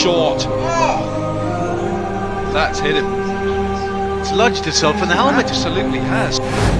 short. That's hit him.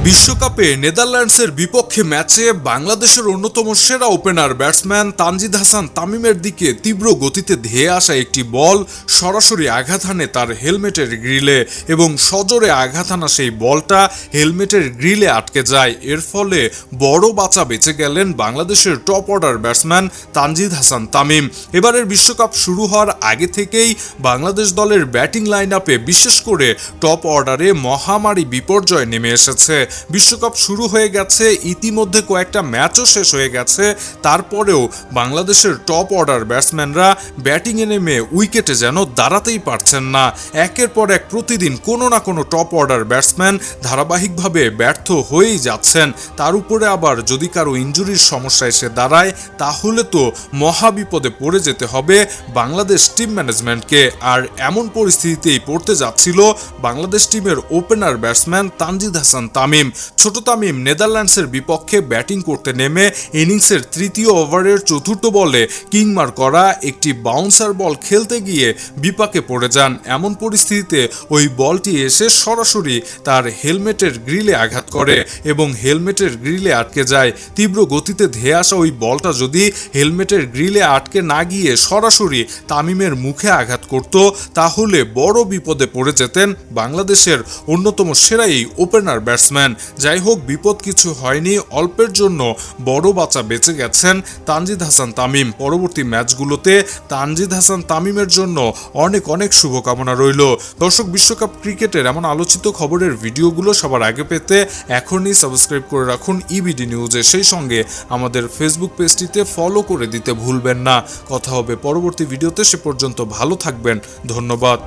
বিশ্বকাপে নেদারল্যান্ডসের বিপক্ষে ম্যাচে বাংলাদেশের অন্যতম সেরা ওপেনার ব্যাটসম্যান তানজিদ হাসান তামিমের দিকে তীব্র গতিতে ধেয়ে আসা একটি বল সরাসরি আঘাত হানে তার হেলমেটের গ্রিলে এবং সজোরে আঘাত হানা সেই বলটা হেলমেটের গ্রিলে আটকে যায়। এর ফলে বড় বাঁচা বেঁচে গেলেন বাংলাদেশের top order batsman Tanzid Hasan Tamim. এবারের বিশ্বকাপ শুরু হওয়ার আগে থেকেই বাংলাদেশ দলের ব্যাটিং লাইন আপে বিশেষ করে টপ অর্ডারে মহামারী বিপর্যয় নেমে এসেছে। বিশ্বকাপ শুরু হয়ে গেছে, ইতিমধ্যে কয়েকটা ম্যাচও শেষ হয়ে গেছে। তারপরেও বাংলাদেশের টপ অর্ডার ব্যাটসম্যানরা ব্যাটিংয়ে নেমে উইকেটে যেন দাঁড়াতেই পারছেন না। একের পর এক প্রতিদিন কোনো না কোনো টপ অর্ডার ব্যাটসম্যান ধারাবাহিকভাবে ব্যর্থ হয়েই যাচ্ছেন। তার উপরে আবার যদি কারও ইঞ্জুরির সমস্যা এসে দাঁড়ায়, তাহলে তো মহাবিপদে পড়ে যেতে হবে বাংলাদেশ টিম ম্যানেজমেন্টকে। আর এমন পরিস্থিতিতেই পড়তে যাচ্ছিল বাংলাদেশ টিমের ওপেনার ব্যাটসম্যান তানজিদ হাসান তামিম। ছোট তামিম নেদারল্যান্ডসের বিপক্ষে ব্যাটিং করতে নেমে ইনিংসের তৃতীয় ওভারের চতুর্থ বলে কিংমার করা একটি বাউন্সার বল খেলতে গিয়ে বিপাকে পড়ে যান। এমন পরিস্থিতিতে ওই বলটি এসে সরাসরি তার হেলমেটের গ্রিলে আঘাত করে এবং হেলমেটের গ্রিলে আটকে যায়। তীব্র গতিতে ধেয়ে আসা ওই বলটা যদি হেলমেটের গ্রিলে আটকে না গিয়ে সরাসরি তামিমের মুখে আঘাত করত, তাহলে বড় বিপদে পড়ে যেতেন বাংলাদেশের অন্যতম সেরা এই ওপেনার ব্যাটসম্যান যাই হোক বিপদ কিছু হয়নি, অল্পের জন্য বড় বাচ্চা বেঁচে গেছেন তানজিদ হাসান তামিম। পরবর্তী ম্যাচগুলোতে তানজিদ হাসান তামিমের জন্য অনেক অনেক শুভকামনা রইল। দর্শক, বিশ্বকাপ ক্রিকেটের এমন আলোচিত খবরের ভিডিওগুলো সবার আগে পেতে এখনই সাবস্ক্রাইব করে রাখুন ইবিডি নিউজে সেই সঙ্গে আমাদের ফেসবুক পেজটিতে ফলো করে দিতে ভুলবেন না। কথা হবে পরবর্তী ভিডিওতে। সে পর্যন্ত ভালো থাকবেন। ধন্যবাদ।